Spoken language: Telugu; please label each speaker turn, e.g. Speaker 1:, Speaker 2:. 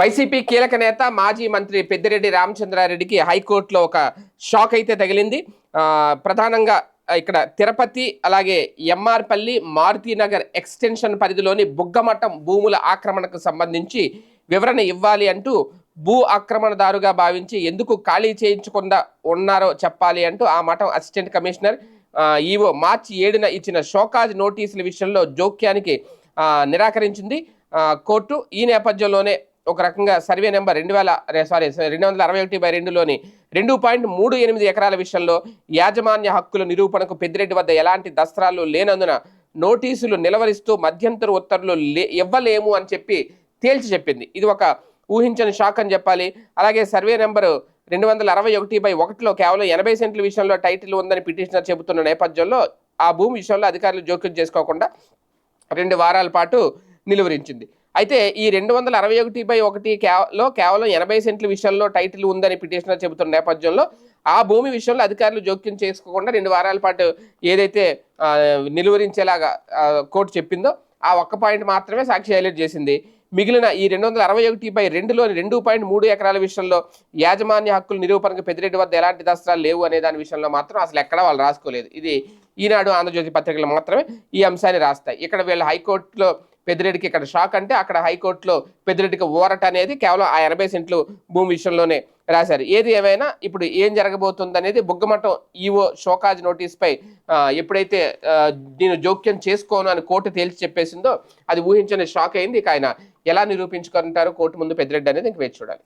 Speaker 1: వైసీపీ కీలక నేత మాజీ మంత్రి పెద్దిరెడ్డి రామచంద్రారెడ్డికి హైకోర్టులో ఒక షాక్ అయితే తగిలింది. ప్రధానంగా ఇక్కడ తిరుపతి అలాగే ఎంఆర్పల్లి మారుతీనగర్ ఎక్స్టెన్షన్ పరిధిలోని బుగ్గమఠం భూముల ఆక్రమణకు సంబంధించి వివరణ ఇవ్వాలి అంటూ భూ ఆక్రమణదారుగా భావించి ఎందుకు ఖాళీ చేయించకుండా ఉన్నారో చెప్పాలి అంటూ ఆ మఠం అసిస్టెంట్ కమిషనర్ ఈవో మార్చి ఏడున ఇచ్చిన షోకాజ్ నోటీసుల విషయంలో జోక్యానికి నిరాకరించింది. కోర్టు ఈ నేపథ్యంలోనే ఒక రకంగా సర్వే నెంబర్ రెండు వేల సారీ రెండు వందల అరవై ఒకటి బై రెండులోని రెండు పాయింట్ మూడు ఎనిమిది ఎకరాల విషయంలో యాజమాన్య హక్కుల నిరూపణకు పెద్దిరెడ్డి వద్ద ఎలాంటి దస్త్రాలు లేనందున నోటీసులు నిలవరిస్తూ మధ్యంతర ఉత్తర్వులు లే ఇవ్వలేము అని చెప్పి తేల్చి చెప్పింది. ఇది ఒక ఊహించని షాక్ అని చెప్పాలి. అలాగే సర్వే నెంబరు రెండు వందల అరవై ఒకటి బై ఒకటిలో కేవలం ఎనభై సెంట్ల విషయంలో టైటిల్ ఉందని పిటిషనర్ చెబుతున్న నేపథ్యంలో ఆ భూమి విషయంలో అధికారులు జోక్యం చేసుకోకుండా రెండు వారాల పాటు నిలువరించింది. అయితే ఈ రెండు వందల అరవై ఒకటి బై ఒకటి లో కేవలం ఎనభై సెంట్ల విషయంలో టైటిల్ ఉందని పిటిషనర్ చెబుతున్న నేపథ్యంలో ఆ భూమి విషయంలో అధికారులు జోక్యం చేసుకోకుండా రెండు వారాల పాటు ఏదైతే నిలువరించేలాగా కోర్టు చెప్పిందో ఆ ఒక్క పాయింట్ మాత్రమే సాక్షి హైలైట్ చేసింది. మిగిలిన ఈ రెండు వందల అరవై ఒకటి బై రెండులోని రెండు పాయింట్ మూడు ఎకరాల విషయంలో యాజమాన్య హక్కులు నిరూపణకు పెద్దిరెడ్డి వద్ద ఎలాంటి దస్త్రాలు లేవు అనే దాని విషయంలో మాత్రం అసలు ఎక్కడా వాళ్ళు రాసుకోలేదు. ఇది ఈనాడు ఆంధ్రజ్యోతి పత్రికలు మాత్రమే ఈ అంశాన్ని రాస్తాయి. ఇక్కడ వీళ్ళు హైకోర్టులో పెద్దిరెడ్డికి ఇక్కడ షాక్ అంటే అక్కడ హైకోర్టులో పెద్దిరెడ్డికి ఓరట అనేది కేవలం ఆ ఎనభై సెంట్లు భూమి విషయంలోనే రాశారు. ఏది ఏమైనా ఇప్పుడు ఏం జరగబోతుంది అనేది బుగ్గమఠం ఈవో షోకాజ్ నోటీస్పై ఎప్పుడైతే నేను జోక్యం చేసుకోను అని కోర్టు తేల్చి చెప్పేసిందో అది ఊహించని షాక్ అయింది. ఇక ఆయన ఎలా నిరూపించుకుంటారో కోర్టు ముందు పెద్దిరెడ్డి అనేది ఇంక వేచి చూడాలి.